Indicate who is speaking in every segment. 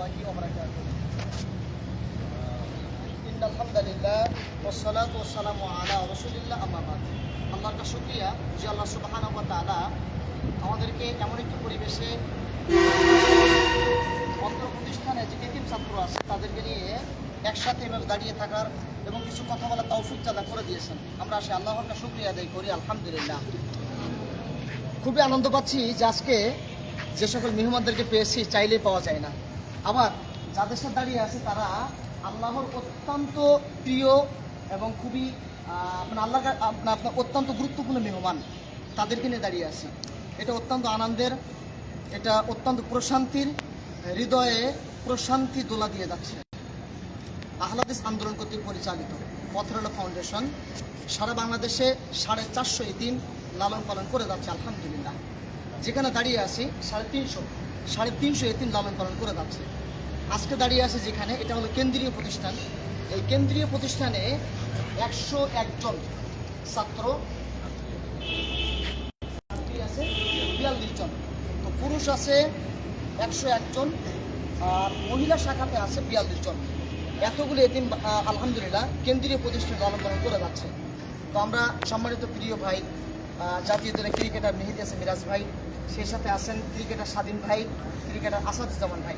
Speaker 1: الله وبركاته إن الحمد لله والصلاة والسلام على رسول الله أما بعد আল্লাহর কাছে শুকরিয়া যে আল্লাহ সুবহানাহু ওয়া তাআলা আমাদেরকে এমন একটি পরিবেশে অত্র প্রতিষ্ঠানে যে এতিম ছাত্র আছে তাদেরকে নিয়ে একসাথে এভাবে দাঁড়িয়ে থাকার এবং কিছু কথা বলার তৌফিক চাঁদা করে দিয়েছেন আমরা আসে আল্লাহর কাছে শুক্রিয়া আদায় করি আলহামদুলিল্লাহ খুবই আনন্দ পাচ্ছি যে আজকে যে সকল মেহমানদেরকে পেয়েছি চাইলেই পাওয়া যায় না আবার যাদের সাথে দাঁড়িয়ে আছে তারা আল্লাহর অত্যন্ত প্রিয় এবং খুবই আপনার আল্লাহ আপনার আপনার অত্যন্ত গুরুত্বপূর্ণ মেহমান তাদেরকে নিয়ে দাঁড়িয়ে আছি। এটা অত্যন্ত আনন্দের, এটা অত্যন্ত প্রশান্তির, হৃদয়ে প্রশান্তি দোলা দিয়ে যাচ্ছে। আহলাদিস আন্দোলন কর্তৃক পরিচালিত পথরলা ফাউন্ডেশন সারা বাংলাদেশে সাড়ে চারশো এই দিন লালন পালন করে যাচ্ছে, আলহামদুলিল্লাহ। যেখানে দাঁড়িয়ে আছি, সাড়ে তিনশো। সাড়ে তিনশো এতিম লালন পালন করে যাচ্ছে। আজকে দাঁড়িয়ে আছে যেখানে এটা হলো কেন্দ্রীয় প্রতিষ্ঠান। এই কেন্দ্রীয় প্রতিষ্ঠানে একশো একজন ছাত্র আছে বিয়াল্লিশ জন। তো পুরুষ আছে একশো একজন আর মহিলা শাখাতে আছে বিয়াল্লিশ জন। এতগুলো আহ, আলহামদুলিল্লাহ কেন্দ্রীয় প্রতিষ্ঠান লালন পালন করে যাচ্ছে। তো আমরা সম্মানিত প্রিয় ভাই জাতীয় দলের ক্রিকেটার মেহেদি আছে মিরাজ ভাই সেই সাথে আছেন ক্রিকেটার স্বাধীন ভাই, ক্রিকেটার আসাদুজ্জামান ভাই।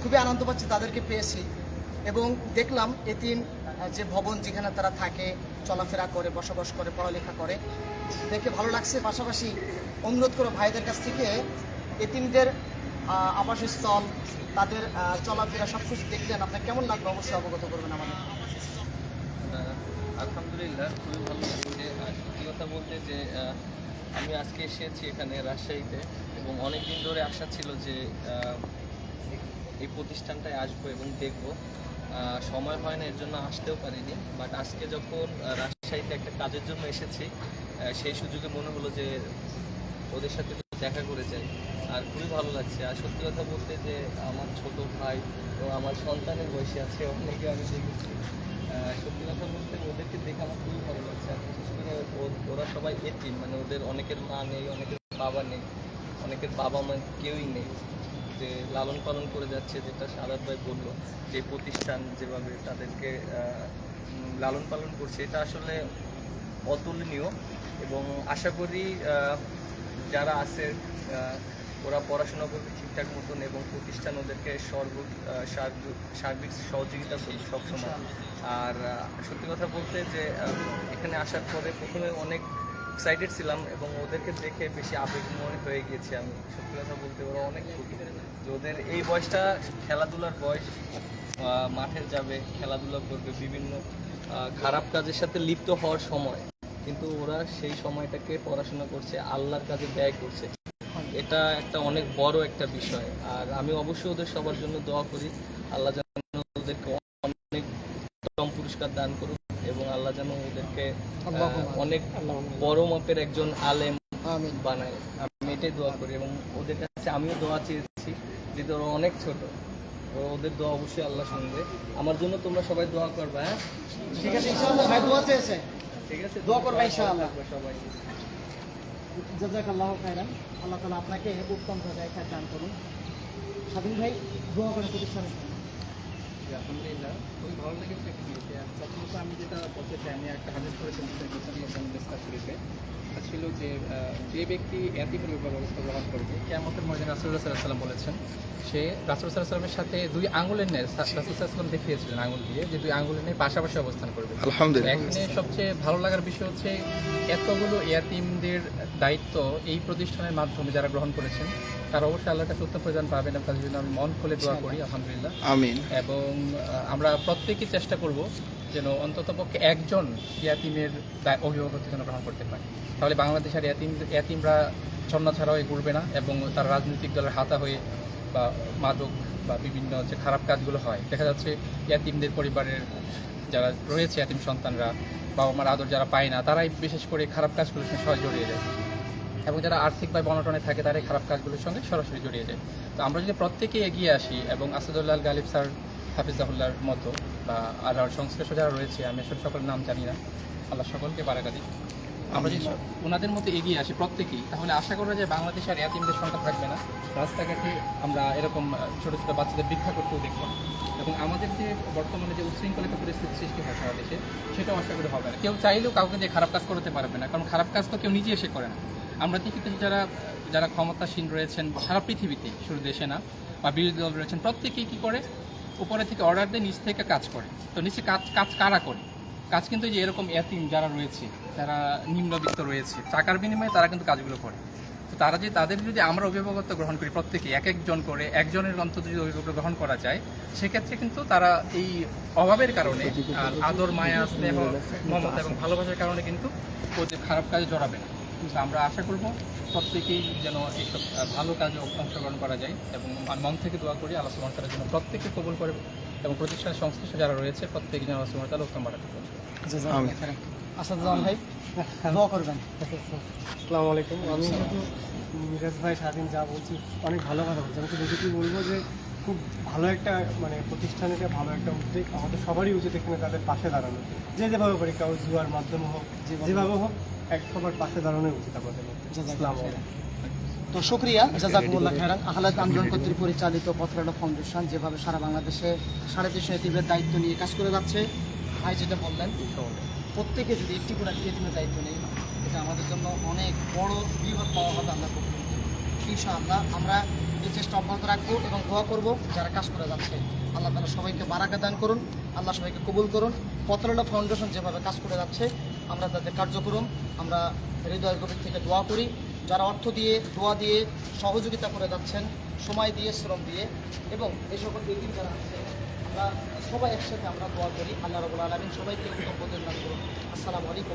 Speaker 1: খুবই আনন্দ পাচ্ছি তাদেরকে পেয়েছি এবং দেখলাম এতিম যে ভবন যেখানে তারা থাকে, চলাফেরা করে, বসবাস করে, পড়ালেখা করে, দেখে ভালো লাগছে। পাশাপাশি অনুরোধ করো ভাইদের কাছ থেকে এতিমদের আবাসস্থল, তাদের চলাফেরা সব কিছু দেখলেন। আপনার কেমন লাগবে অবশ্যই অবগত করবেন আমাদের।
Speaker 2: আলহামদুলিল্লাহ, খুবই ভালো লাগছে। সত্যি কথা বলতে যে আমি আজকে এসেছি এখানে রাজশাহীতে এবং অনেক দিন ধরে আশা ছিল যে এই প্রতিষ্ঠানটায় আসব এবং দেখব। সময় হয় না, এর জন্য আসতেও পারিনি। বাট আজকে যখন রাজশাহীতে একটা কাজের জন্য এসেছি সেই সুযোগে মনে হলো যে, ওদের সাথে দেখা করে যাই। আর খুবই ভালো লাগছে। আর সত্যি কথা বলতে যে, আমার ছোট ভাই ও আমার সন্তানের বয়সে আছে, অনেকে আমি দেখেছি। সত্যি কথা বলতে ওদেরকে দেখে আমার খুবই ভালো লাগছে আর বিশেষ করে ও- ওরা সবাই এতিম মানে ওদের অনেকের মা নেই, অনেকের বাবা নেই, অনেকের বাবা মা কেউই নেই। যে লালন পালন করে যাচ্ছে, যেটা সাদাত ভাই বলল, যে প্রতিষ্ঠান যেভাবে তাদেরকে লালন পালন করছে, এটা আসলে অতুলনীয় এবং আশা করি যারা আছে ওরা পড়াশোনা করবে ঠিকঠাক মতন এবং প্রতিষ্ঠান ওদেরকে সর্ব সার্বিক সহযোগিতা করবে সবসময়। আর সত্যি কথা বলতে যে এখানে আসার পরে প্রথমে অনেক এক্সাইটেড ছিলাম এবং ওদেরকে দেখে বেশি আবেগময় হয়ে গিয়েছি আমি। সত্যি কথা বলতে ওরা অনেক তো ওদের এই বয়সটা খেলাধুলার বয়স মাঠে যাবে, খেলাধুলা করবে, বিভিন্ন খারাপ কাজের সাথে লিপ্ত হওয়ার সময়। কিন্তু ওরা সেই সময়টাকে পড়াশোনা করছে, আল্লাহর কাজে ব্যয় করছে। এটা একটা অনেক বড় একটা বিষয়। আর আমি অবশ্যই ওদের সবার জন্য দোয়া করি। আল্লাহ যেন ওদেরকে অনেক উত্তম পুরস্কার দান করুক। আল্লাহ যেন ওদেরকে অনেক বড় মাপের একজন আলেম বানায়। আমি এটাই দোয়া করি এবং ওদের কাছে আমিও দোয়া চেয়েছি যেহেতু ওরা অনেক ছোট। ওদের দোয়া অবশ্যই আল্লাহ শুনবে। আমার জন্য তোমরা সবাই দোয়া করবে হ্যাঁ?
Speaker 1: ঠিক আছে ইনশাআল্লাহ ভাই দোয়া চেয়েছে।
Speaker 2: ঠিক আছে
Speaker 1: দোয়া করবে ইনশাআল্লাহ।
Speaker 2: সবাই।
Speaker 1: জাজাকাল্লাহ খাইরান আল্লাহ তালা আপনাকে উত্তম জায়গায় দান করুন। স্বাধীন ভাই দোয়া জন্য।
Speaker 3: জি, আলহামদুলিল্লাহ খুবই ভালো লেগেছে এখানে প্রথমত আমি যেটা বলতে চাই আমি একটা হাদিস করেছিলাম ডিসকাস ছিল যে যে ব্যক্তি এতিমের উপর ব্যবস্থা গ্রহণ করবে কেমতের ময়দানে রাসুল্লাহ সাল্লাহ সাল্লাম বলেছেন সে রাসুল সাল্লামের সাথে দুই আঙুলের ন্যায় রাসুল সাল্লাম দেখিয়েছিলেন আঙুল দিয়ে যে দুই আঙুলের ন্যায় পাশাপাশি অবস্থান করবে। এখানে সবচেয়ে ভালো লাগার বিষয় হচ্ছে এতগুলো ইয়াতিমদের দায়িত্ব এই প্রতিষ্ঠানের মাধ্যমে যারা গ্রহণ করেছেন তারা অবশ্যই আল্লাহর কাছে উত্তম প্রদান পাবেন এবং তাদের জন্য আমি মন খুলে দোয়া করি আলহামদুলিল্লাহ।
Speaker 4: আমিন।
Speaker 3: এবং আমরা প্রত্যেকেই চেষ্টা করব যেন অন্তত পক্ষে একজন ইয়াতিমের অভিভাবকত্ব যেন গ্রহণ করতে পারে। তাহলে বাংলাদেশের ইয়াতিম ইয়াতিমরা ছন্না ছাড়াও ঘুরবে না এবং তারা রাজনৈতিক দলের হাতা হয়ে বা মাদক বা বিভিন্ন যে খারাপ কাজগুলো হয় দেখা যাচ্ছে ইয়াতিমদের পরিবারের যারা রয়েছে ইয়াতিম সন্তানরা বাবা মার আদর যারা পায় না তারাই বিশেষ করে খারাপ কাজগুলোর সঙ্গে সহজ জড়িয়ে যায়। এবং যারা আর্থিকভাবে বনটনে থাকে তারাই খারাপ কাজগুলোর সঙ্গে সরাসরি জড়িয়ে যায়। তো আমরা যদি প্রত্যেকেই এগিয়ে আসি এবং আসাদুল্লাহ গালিব স্যার হাফিজাহুল্লার মতো বা আর সংশ্লিষ্ট যারা রয়েছে আমি আসলে সকলের নাম জানি না আল্লাহ সকলকে বারাকা দিই আমরা যদি ওনাদের মতো এগিয়ে আসি প্রত্যেকেই তাহলে আশা করা যায় বাংলাদেশে আর এতিমদের সংখ্যা থাকবে না। রাস্তাঘাটে আমরা এরকম ছোটো ছোট বাচ্চাদের ভিক্ষা করতেও দেখব এবং আমাদের যে বর্তমানে যে উচ্ছৃঙ্খলিত পরিস্থিতি সৃষ্টি হয় সারা দেশে সেটাও আশা করি হবে না। কেউ চাইলেও কাউকে দিয়ে খারাপ কাজ করতে পারবে না কারণ খারাপ কাজ তো কেউ নিজে এসে করে না। আমরা দেখি যারা যারা ক্ষমতাসীন রয়েছেন সারা পৃথিবীতে, শুধু দেশে না, বা বিরোধী দল রয়েছেন, প্রত্যেকেই কী করে? উপরে থেকে অর্ডার দেয় নিচ থেকে কাজ করে। তো নিচে কাজ কাজ কারা করে? কাজ কিন্তু যে এরকম এতিম যারা রয়েছে, যারা নিম্নবিত্ত রয়েছে, টাকার বিনিময়ে তারা কিন্তু কাজগুলো করে। তো তারা যে, তাদের যদি আমরা অভিভাবকত্ব গ্রহণ করি প্রত্যেকে এক একজন করে, একজনের অন্তত যদি অভিভাবক গ্রহণ করা যায়, সেক্ষেত্রে কিন্তু তারা এই অভাবের কারণে আদর, মায়া, স্নেহ, মমতা এবং ভালোবাসার কারণে কিন্তু ওদের খারাপ কাজে জড়াবে না। তো আমরা আশা করব প্রত্যেকেই যেন এইসব ভালো কাজে অংশগ্রহণ করা যায় এবং মন থেকে দোয়া করি আল্লাহ সুবহানাহু ওয়া তাআলা যেন প্রত্যেকে কবুল করে এবং প্রতিষ্ঠানের সংশ্লিষ্ট যারা রয়েছে প্রত্যেকে যেন আল্লাহ সুবহানাহু ওয়া উত্তম বাড়াতে পারে
Speaker 1: আসাদুজ্জামান ভাই দোয়া করবেন।
Speaker 4: আসসালামু আলাইকুম। আমি কিন্তু মিরাজ ভাই সারাদিন যা বলছি অনেক ভালো কথা বলছি। আমি শুধু বলব যে খুব ভালো একটা মানে প্রতিষ্ঠান এটা ভালো একটা উদ্যোগ। আমাদের সবারই উচিত এখানে তাদের পাশে দাঁড়ানো। যে যেভাবে পারি কারও জুয়ার মাধ্যমে হোক যেভাবে হোক এক সবার পাশে দাঁড়ানোই উচিত আমাদের
Speaker 1: তো শুক্রিয়া জাজাকুমুল্লাহ খেরান আহলাদ আন্দোলন কর্তৃক পরিচালিত পথরাডা ফাউন্ডেশন যেভাবে সারা বাংলাদেশে সাড়ে তিনশো এতিমের দায়িত্ব নিয়ে কাজ করে যাচ্ছে ভাই যেটা বললেন প্রত্যেকে যদি একটি করে একটি এতিমের দায়িত্ব নেই এটা আমাদের জন্য অনেক বড় বৃহৎ পাওয়া হবে আল্লাহ ইনশাআল্লাহ আমরা এই চেষ্টা অব্যাহত রাখব এবং দোয়া করব যারা কাজ করে যাচ্ছে। আল্লাহ তালা সবাইকে বারাকা দান করুন আল্লাহ সবাইকে কবুল করুন। পথরাডা ফাউন্ডেশন যেভাবে কাজ করে যাচ্ছে আমরা তাদের কার্যক্রম, আমরা হৃদয়ের গভীর থেকে দোয়া করি। যারা অর্থ দিয়ে, দোয়া দিয়ে সহযোগিতা করে যাচ্ছেন, সময় দিয়ে, শ্রম দিয়ে, এবং এই সকল ব্যক্তি যারা আছে, আমরা সবাই একসাথে আমরা দোয়া করি। আল্লাহ রবুল আলমিন সবাইকে উত্তম প্রদান করুন। আসসালামু আলাইকুম।